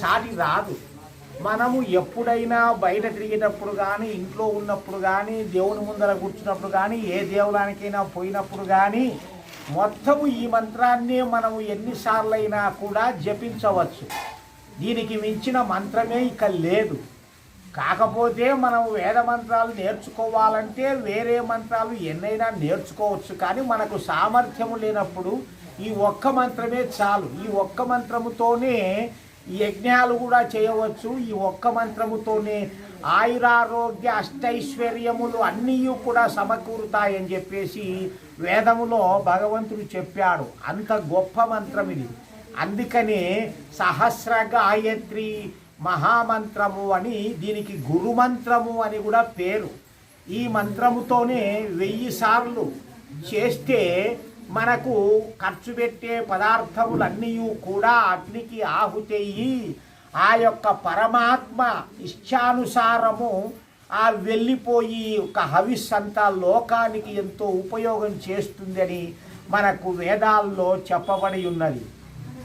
సాటి రాదు. మనము ఎప్పుడైనా బయట తిరిగేటప్పుడు కానీ ఇంట్లో ఉన్నప్పుడు కానీ దేవుని ముందర కూర్చున్నప్పుడు కానీ ఏ దేవుడానికైనా పోయినప్పుడు కానీ మొత్తము ఈ మంత్రాన్ని మనము ఎన్నిసార్లైనా కూడా జపించవచ్చు. దీనికి మించిన మంత్రమే ఇక లేదు. కాకపోతే మనం వేద మంత్రాలు నేర్చుకోవాలంటే వేరే మంత్రాలు ఎన్నైనా నేర్చుకోవచ్చు. కానీ మనకు సామర్థ్యము లేనప్పుడు ఈ ఒక్క మంత్రమే చాలు. ఈ ఒక్క మంత్రముతోనే యజ్ఞాలు కూడా చేయవచ్చు. ఈ ఒక్క మంత్రముతోనే ఆయురారోగ్య అష్టైశ్వర్యములు అన్నీ కూడా సమకూరుతాయని చెప్పేసి వేదములో భగవంతుడు చెప్పాడు. అంత గొప్ప మంత్రం ఇది. అందుకనే సహస్ర గాయత్రి మహామంత్రము అని దీనికి గురుమంత్రము అని కూడా పేరు. ఈ మంత్రముతోనే వెయ్యి సార్లు చేస్తే మనకు ఖర్చు పెట్టే పదార్థములన్నీ కూడా అగ్నికి ఆహుతయ్యి ఆ యొక్క పరమాత్మ ఇష్టానుసారము ఆ వెళ్ళిపోయి ఒక హవిస్ అంతా లోకానికి ఎంతో ఉపయోగం చేస్తుందని మనకు వేదాల్లో చెప్పబడి ఉన్నది.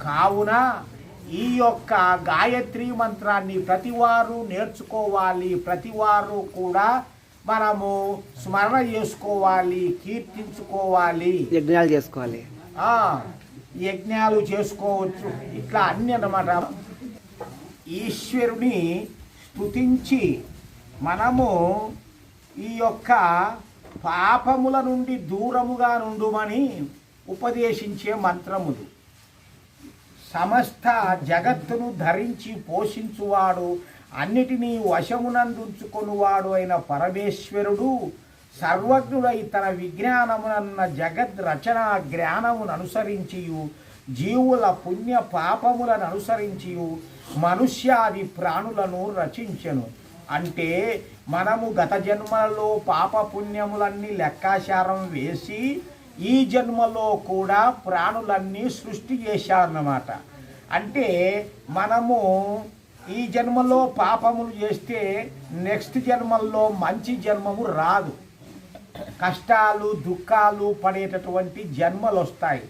కావున ఈ యొక్క గాయత్రి మంత్రాన్ని ప్రతివారు నేర్చుకోవాలి. ప్రతివారు కూడా మనము స్మరణ చేసుకోవాలి కీర్తించుకోవాలి. యజ్ఞాలు చేసుకోవాలి. యజ్ఞాలు చేసుకోవచ్చు. ఇట్లా అన్ని అన్నమాట. ఈశ్వరుని స్తుతించి మనము ఈ యొక్క పాపముల నుండి దూరముగా నుండుమని ఉపదేశించే మంత్రములు. సమస్త జగత్తును ధరించి పోషించువాడు అన్నిటినీ వశమునందుంచుకొనువాడు అయిన పరమేశ్వరుడు సర్వజ్ఞుడై తన విజ్ఞానమునన్న జగద్ రచన జ్ఞానమును అనుసరించియు జీవుల పుణ్య పాపములను అనుసరించియు మనుష్యాది ప్రాణులను రచించెను. అంటే మనము గత జన్మలలో పాప పుణ్యములన్నీ లెక్కాచారం వేసి ఈ జన్మలో కూడా ప్రాణులన్నీ సృష్టి చేశారన్నమాట అంటే మనము ఈ జన్మలో పాపములు చేస్తే నెక్స్ట్ జన్మల్లో మంచి జన్మము రాదు. కష్టాలు దుఃఖాలు పడేటటువంటి జన్మలు వస్తాయి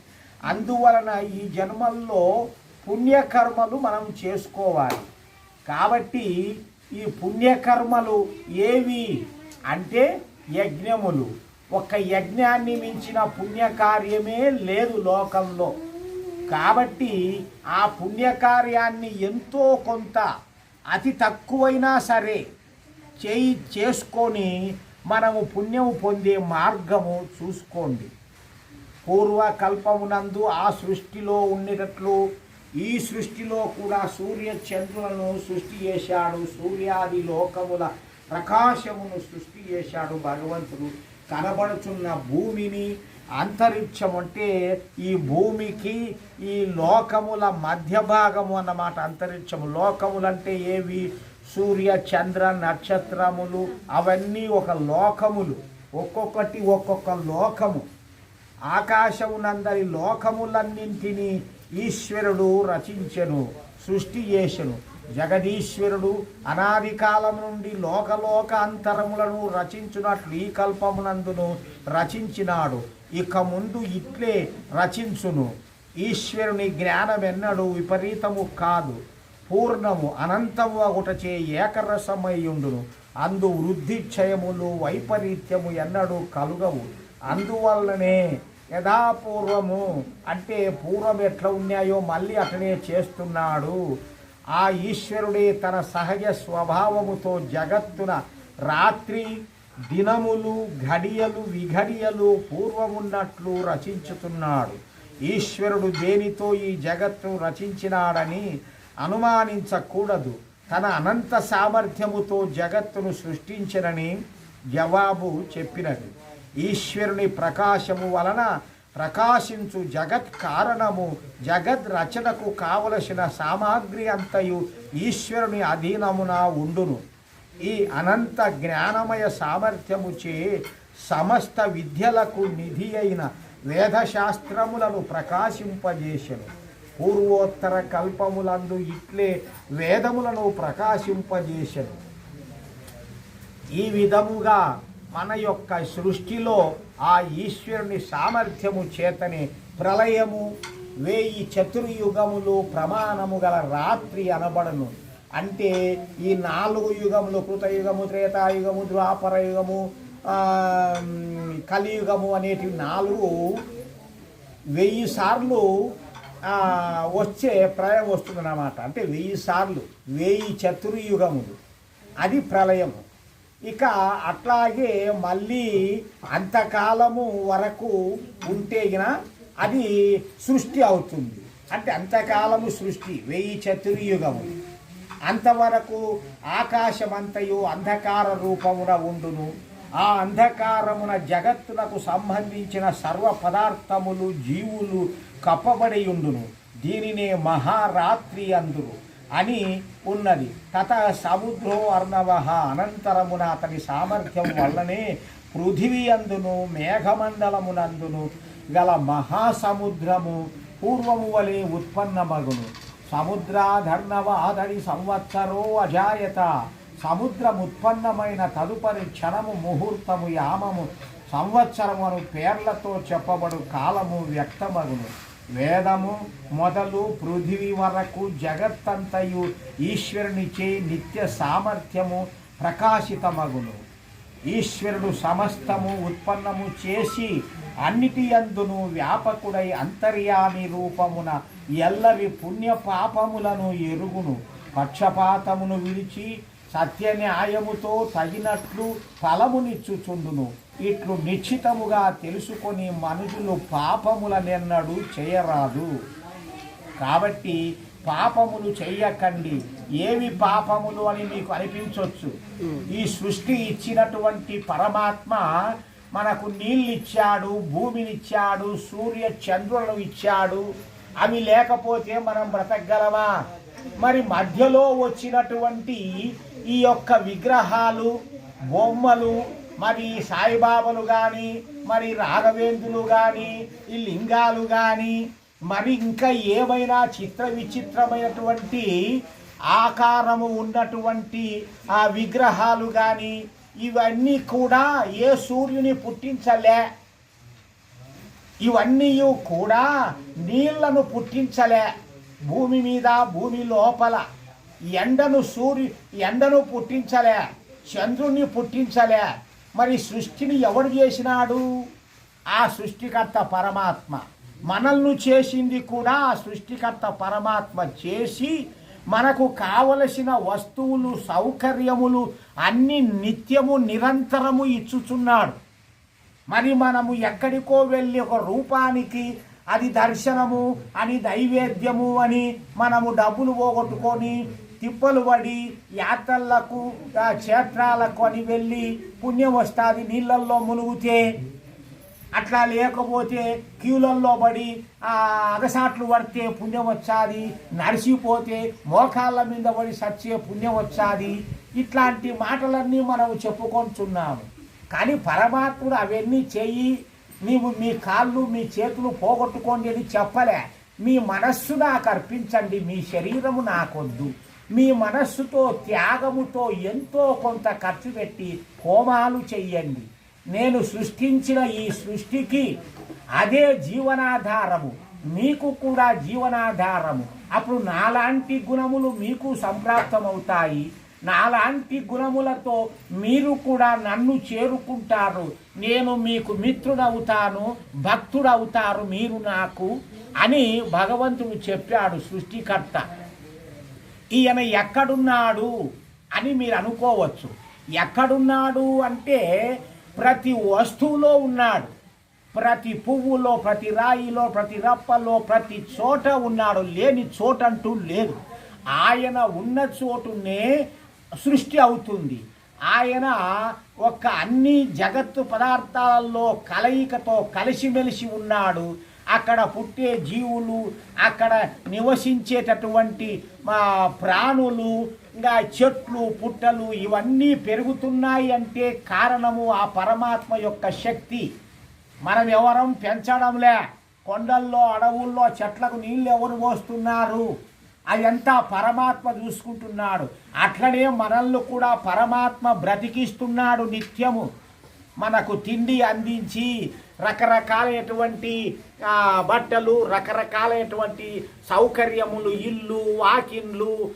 అందువలన ఈ జన్మల్లో పుణ్యకర్మలు మనం చేసుకోవాలి. కాబట్టి ఈ పుణ్యకర్మలు ఏవి అంటే యజ్ఞములు. ఒక యజ్ఞాన్ని మించిన పుణ్యకార్యమే లేదు లోకంలో. కాబట్టి ఆ పుణ్యకార్యాన్ని ఎంతో కొంత అతి తక్కువైనా సరే చేయి చేసుకొని మనము పుణ్యము పొందే మార్గము చూసుకోండి. పూర్వకల్పమునందు ఆ సృష్టిలో ఉండేటట్లు ఈ సృష్టిలో కూడా సూర్య చంద్రులను సృష్టి చేశాడు. సూర్యాది లోకముల ప్రకాశమును సృష్టి చేశాడు భగవంతుడు. కనబడుచున్న భూమిని అంతరిక్షం అంటే ఈ భూమికి ఈ లోకముల మధ్య భాగము అన్నమాట అంతరిక్షము. లోకములంటే ఏవి? సూర్య చంద్ర నక్షత్రములు అవన్నీ ఒక లోకములు. ఒక్కొక్కటి ఒక్కొక్క లోకము. ఆకాశమునందరి లోకములన్నింటినీ ఈశ్వరుడు రచించెను సృష్టి చేసెను. జగదీశ్వరుడు అనాది కాలం నుండి లోకలోక అంతరములను రచించునట్లు ఈ కల్పమునందును రచించినాడు. ఇక ముందు ఇట్లే రచించును. ఈశ్వరుని జ్ఞానమెన్నడు విపరీతము కాదు. పూర్ణము అనంతము ఒకటచే ఏకరసమయ్యుండును. అందు వృద్ధిక్షయములు వైపరీత్యము ఎన్నడూ కలుగవు. అందువల్లనే యథాపూర్వము అంటే పూర్వం ఎట్లా ఉన్నాయో మళ్ళీ అతనే చేస్తున్నాడు. ఆ ఈశ్వరుడే తన సహజ స్వభావముతో జగత్తున రాత్రి దినములు ఘడియలు విఘడియలు పూర్వమున్నట్లు రచించుతున్నాడు. ఈశ్వరుడు దేనితో ఈ జగత్తును రచించినాడని అనుమానించకూడదు. తన అనంత సామర్థ్యముతో జగత్తును సృష్టించనని జవాబు చెప్పినది. ఈశ్వరుని ప్రకాశము వలన ప్రకాశించు జగత్ కారణము. జగద్ రచనకు కావలసిన సామాగ్రి అంతయు ఈశ్వరుని అధీనమున ఉండును. ఈ అనంత జ్ఞానమయ సామర్థ్యముచే సమస్త విద్యలకు నిధి అయిన వేదశాస్త్రములను ప్రకాశింపజేసెను. పూర్వోత్తర కల్పములందు ఇట్లే వేదములను ప్రకాశింపజేసెను. ఈ విధముగా మన యొక్క సృష్టిలో ఆ ఈశ్వరుని సామర్థ్యము చేతని ప్రళయము వేయి చతుర్యుగములు ప్రమాణము గల రాత్రి అనబడను. అంటే ఈ నాలుగు యుగములు కృతయుగము త్రేతాయుగము ద్వాపర యుగము కలియుగము అనేటివి నాలుగు వెయ్యి సార్లు వచ్చే ప్రళయం వస్తుందన్నమాట. అంటే వెయ్యి సార్లు వెయ్యి చతుర్యుగములు. అది ప్రళయము. ఇక అట్లాగే మళ్ళీ అంతకాలము వరకు ఉంటే అది సృష్టి అవుతుంది. అంటే అంతకాలము సృష్టి వెయ్యి చతుర్యుగము. అంతవరకు ఆకాశమంతయు అంధకార రూపమున ఉండును. ఆ అంధకారమున జగత్తునకు సంబంధించిన సర్వ పదార్థములు జీవులు కప్పబడి ఉండును. దీనినే మహారాత్రి అందురు అని ఉన్నది. తత సముద్రో అర్ణవ అనంతరమున అతని సామర్థ్యం వల్లనే పృథివీ అందును మేఘమండలమునందును గల మహాసముద్రము పూర్వము వలె ఉత్పన్నమగును. సముద్రాధర్ణవ అతడి సంవత్సరో అజాయత. సముద్రం ఉత్పన్నమైన తదుపరి క్షణము ముహూర్తము యామము. సంవత్సరము అను పేర్లతో చెప్పబడు కాలము వ్యక్తమగును. వేదము మొదలు పృథివీ వరకు జగత్తంతయు ఈశ్వరునిచే నిత్య సామర్థ్యము ప్రకాశితమగును. ఈశ్వరుడు సమస్తము ఉత్పన్నము చేసి అన్నిటి అందును వ్యాపకుడై అంతర్యామి రూపమున ఎల్లవి పుణ్య పాపములను ఎరుగును. పక్షపాతమును విడిచి సత్య న్యాయముతో తగినట్లు ఫలమునిచ్చుచుండును ఇట్లు నిశ్చితముగా తెలుసుకొని మనుషులు పాపములనెన్నడు చేయరాదు. కాబట్టి పాపములు చెయ్యకండి ఏవి పాపములు అని మీకు అనిపించవచ్చు ఈ సృష్టి ఇచ్చినటువంటి పరమాత్మ మనకు నీళ్ళిచ్చాడు భూమినిచ్చాడు సూర్య చంద్రులను ఇచ్చాడు. అవి లేకపోతే మనం బ్రతకగలమా? మరి మధ్యలో వచ్చినటువంటి ఈ యొక్క విగ్రహాలు బొమ్మలు మరి సాయిబాబాలు కానీ మరి రాఘవేంద్రులు కానీ ఈ లింగాలు కానీ మరి ఇంకా ఏమైనా చిత్ర విచిత్రమైనటువంటి ఆకారము ఉన్నటువంటి ఆ విగ్రహాలు కానీ ఇవన్నీ కూడా ఏ సూర్యుని పుట్టించలే. ఇవన్నీ కూడా నీళ్ళను పుట్టించలే భూమి మీద భూమి లోపల. ఎండను సూర్యు ఎండను పుట్టించలే చంద్రుణ్ణి పుట్టించలే. మరి సృష్టిని ఎవడు చేసినాడు? ఆ సృష్టికర్త పరమాత్మ. మనల్ని చేసింది కూడా ఆ సృష్టికర్త పరమాత్మ చేసి మనకు కావలసిన వస్తువులు సౌకర్యములు అన్ని నిత్యము నిరంతరము ఇచ్చుచున్నాడు. మరి మనము ఎక్కడికో వెళ్ళి ఒక రూపానికి అది దర్శనము అని దైవేద్యము అని మనము డబ్బులు పోగొట్టుకొని తిప్పలు పడి యాత్రలకు క్షేత్రాలకు అని వెళ్ళి పుణ్యం వస్తుంది నీళ్ళల్లో మునుగుతే అట్లా లేకపోతే క్యూలల్లో పడి ఆ అగసాట్లు పడితే పుణ్యం వచ్చాది నడిచిపోతే మోకాళ్ళ మీద పడి సచ్చే పుణ్యం వచ్చాది. ఇట్లాంటి మాటలన్నీ మనం చెప్పుకొంటున్నాము. కానీ పరమాత్ముడు అవన్నీ చెయ్యి నీవు మీ కాళ్ళు మీ చేతులు పోగొట్టుకోండి అని చెప్పలే. మీ మనస్సు నాకు అర్పించండి మీ శరీరము నాకొద్దు. మీ మనస్సుతో త్యాగముతో ఎంతో కొంత ఖర్చు పెట్టి హోమాలు చెయ్యండి. నేను సృష్టించిన ఈ సృష్టికి అదే జీవనాధారము. మీకు కూడా జీవనాధారము. అప్పుడు నాలాంటి గుణములు మీకు సంప్రాప్తమవుతాయి. నాలాంటి గుణములతో మీరు కూడా నన్ను చేరుకుంటారు. నేను మీకు మిత్రుడవుతాను భక్తుడవుతారు మీరు నాకు అని భగవంతుడు చెప్పాడు సృష్టికర్త. ఈయన ఎక్కడున్నాడు అని మీరు అనుకోవచ్చు. ఎక్కడున్నాడు అంటే ప్రతి వస్తువులో ఉన్నాడు. ప్రతి పువ్వులో ప్రతి రాయిలో ప్రతి రప్పలో ప్రతి చోట ఉన్నాడు. లేని చోటంటూ లేదు. ఆయన ఉన్న చోటునే సృష్టి అవుతుంది. ఆయన ఒక అన్ని జగత్తు పదార్థాలలో కలయికతో కలిసిమెలిసి ఉన్నాడు. అక్కడ పుట్టే జీవులు అక్కడ నివసించేటటువంటి మా ప్రాణులు ఇంకా చెట్లు పుట్టలు ఇవన్నీ పెరుగుతున్నాయి అంటే కారణము ఆ పరమాత్మ యొక్క శక్తి. మనం ఎవరం పెంచడంలే. కొండల్లో అడవుల్లో చెట్లకు నీళ్ళు ఎవరు పోస్తున్నారు? అదంతా పరమాత్మ చూసుకుంటున్నాడు. అట్లనే మనల్ని కూడా పరమాత్మ బ్రతికిస్తున్నాడు నిత్యము. మనకు తిండి అందించి రకరకాలైనటువంటి బట్టలు రకరకాలైనటువంటి సౌకర్యములు ఇల్లు వాకిన్లు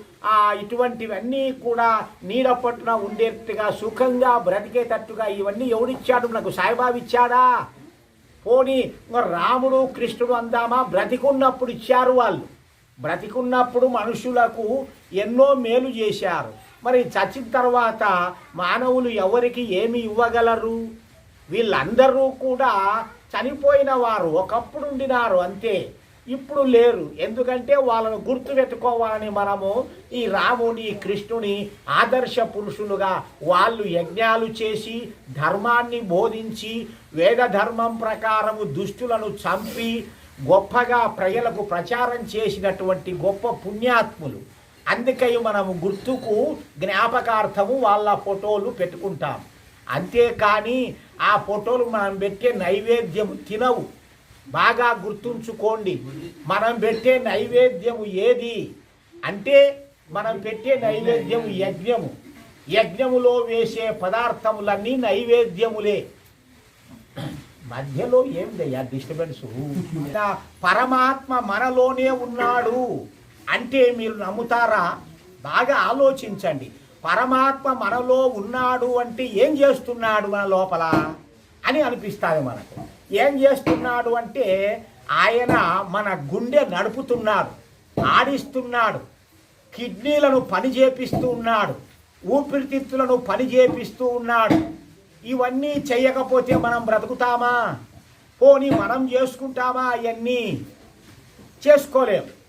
ఇటువంటివన్నీ కూడా నీడపట్టున ఉండేట్టుగా సుఖంగా బ్రతికేటట్టుగా ఇవన్నీ ఎవడిచ్చాడు? నాకు సాయిబాబు ఇచ్చాడా? పోనీ రాముడు కృష్ణుడు అందామా? బ్రతికున్నప్పుడు ఇచ్చారు వాళ్ళు. బ్రతికున్నప్పుడు మనుషులకు ఎన్నో మేలు చేశారు. మరి చచ్చిన తర్వాత మానవులు ఎవరికి ఏమి ఇవ్వగలరు? వీళ్ళందరూ కూడా చనిపోయిన వారు ఒకప్పుడు ఉండినారు అంతే. ఇప్పుడు లేరు. ఎందుకంటే వాళ్ళను గుర్తు పెట్టుకోవాలని మనము ఈ రాముని కృష్ణుని ఆదర్శ పురుషులుగా వాళ్ళు యజ్ఞాలు చేసి ధర్మాన్ని బోధించి వేద ధర్మం ప్రకారము దుష్టులను చంపి గొప్పగా ప్రజలకు ప్రచారం చేసినటువంటి గొప్ప పుణ్యాత్ములు. అందుకై మనము గుర్తుకు జ్ఞాపకార్థము వాళ్ళ ఫోటోలు పెట్టుకుంటాం. అంతేకాని ఆ ఫోటోలు మనం పెట్టే నైవేద్యం తినవు. బాగా గుర్తుంచుకోండి. మనం పెట్టే నైవేద్యము ఏది? అంటే మనం పెట్టే నైవేద్యము యజ్ఞము. యజ్ఞములో వేసే పదార్థములన్నీ నైవేద్యములే. మధ్యలో ఏందయ్యా డిస్టర్బెన్స్. పరమాత్మ మనలోనే ఉన్నాడు. అంటే మీరు నమ్ముతారా? బాగా ఆలోచించండి. పరమాత్మ మనలో ఉన్నాడు అంటే ఏం చేస్తున్నాడు మన లోపల? అని అనిపిస్తుంది మనకు. ఏం చేస్తున్నాడు అంటే ఆయన మన గుండె నడుపుతున్నాడు ఆడిస్తున్నాడు కిడ్నీలను పని చేపిస్తూ ఉన్నాడు ఊపిరితిత్తులను పని చేపిస్తూ ఉన్నాడు. ఇవన్నీ చేయకపోతే మనం బ్రతుకుతామా? పోనీ మనం చేసుకుంటామా? అవన్నీ చేసుకోలేము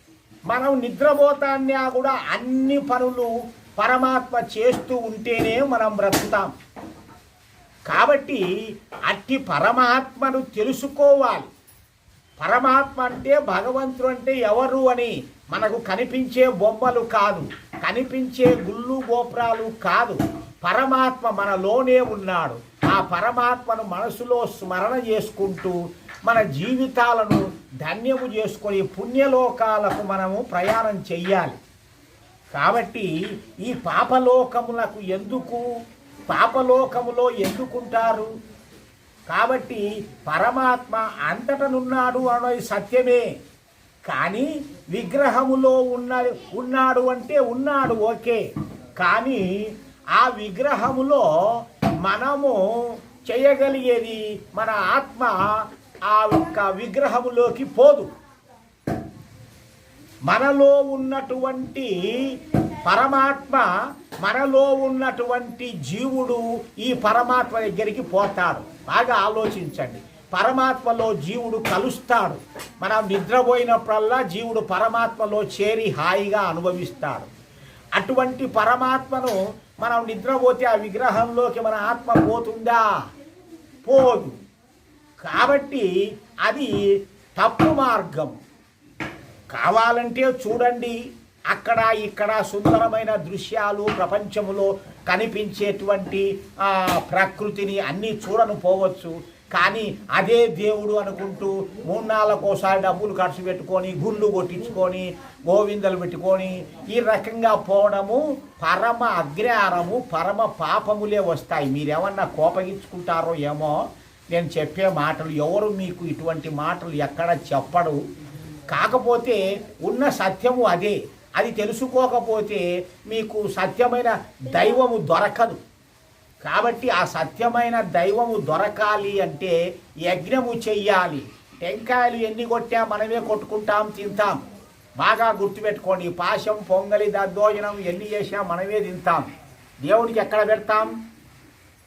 మనం నిద్రపోతాన్నా కూడా అన్ని పనులు పరమాత్మ చేస్తూ ఉంటేనే మనం బ్రతుకుతాం. కాబట్టి అట్టి పరమాత్మను తెలుసుకోవాలి. పరమాత్మ అంటే భగవంతుడు అంటే ఎవరు అని మనకు కనిపించే బొమ్మలు కాదు కనిపించే గుళ్ళు గోపురాలు కాదు. పరమాత్మ మనలోనే ఉన్నాడు. ఆ పరమాత్మను మనసులో స్మరణ చేసుకుంటూ మన జీవితాలను ధన్యము చేసుకొని పుణ్యలోకాలకు మనము ప్రయాణం చెయ్యాలి. కాబట్టి ఈ పాపలోకములకు ఎందుకు? పాపలోకములో ఎందుకుంటారు? కాబట్టి పరమాత్మ అంతటనున్నాడు అనేది సత్యమే. కానీ విగ్రహములో ఉన్న ఉన్నాడు అంటే ఉన్నాడు ఓకే. కానీ ఆ విగ్రహములో మనము చేయగలిగేది మన ఆత్మ ఆ యొక్క విగ్రహములోకి పోదు. మనలో ఉన్నటువంటి పరమాత్మ మనలో ఉన్నటువంటి జీవుడు ఈ పరమాత్మ దగ్గరికి పోతాడు. బాగా ఆలోచించండి. పరమాత్మలో జీవుడు కలుస్తాడు. మనం నిద్రపోయినప్పుడల్లా జీవుడు పరమాత్మలో చేరి హాయిగా అనుభవిస్తాడు. అటువంటి పరమాత్మను మనం నిద్రపోతే ఆ విగ్రహంలోకి మన ఆత్మ పోతుందా? పోదు. కాబట్టి అది తప్పు మార్గం. కావాలంటే చూడండి అక్కడ ఇక్కడ సుందరమైన దృశ్యాలు ప్రపంచములో కనిపించేటువంటి ప్రకృతిని అన్నీ చూడను పోవచ్చు. కానీ అదే దేవుడు అనుకుంటూ మూడు డబ్బులు ఖర్చు పెట్టుకొని గుళ్ళు కొట్టించుకొని గోవిందలు పెట్టుకొని ఈ రకంగా పోవడము పరమ అగ్రహారము పరమ పాపములే వస్తాయి. మీరేమన్నా కోపగించుకుంటారో ఏమో నేను చెప్పే మాటలు ఎవరు మీకు ఇటువంటి మాటలు ఎక్కడ చెప్పడు. కాకపోతే ఉన్న సత్యము అదే. అది తెలుసుకోకపోతే మీకు సత్యమైన దైవము దొరకదు. కాబట్టి ఆ సత్యమైన దైవము దొరకాలి అంటే యజ్ఞము చెయ్యాలి. టెంకాయలు ఎన్ని కొట్టా మనమే కొట్టుకుంటాం తింటాం. బాగా గుర్తుపెట్టుకోండి పాశం పొంగలి దద్దోజనం ఎన్ని చేసినా మనమే తింటాం. దేవుడికి ఎక్కడ పెడతాం?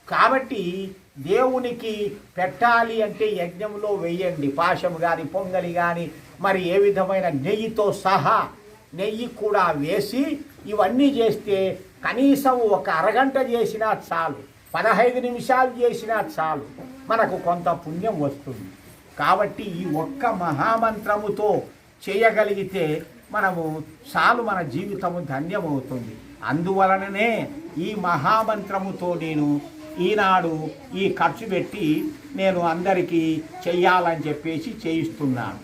కాబట్టి దేవునికి పెట్టాలి అంటే యజ్ఞంలో వేయండి. పాశం కానీ పొంగలి కానీ మరి ఏ విధమైన నెయ్యితో సహా నెయ్యి కూడా వేసి ఇవన్నీ చేస్తే కనీసం ఒక అరగంట చేసినా చాలు. పదహైదు నిమిషాలు చేసినా చాలు. మనకు కొంత పుణ్యం వస్తుంది. కాబట్టి ఈ ఒక్క మహామంత్రముతో చేయగలిగితే మనము చాలు మన జీవితము ధన్యమవుతుంది. అందువలననే ఈ మహామంత్రముతో నేను ఈనాడు ఈ ఖర్చు పెట్టి నేను అందరికీ చెయ్యాలని చెప్పేసి చేయిస్తున్నాను.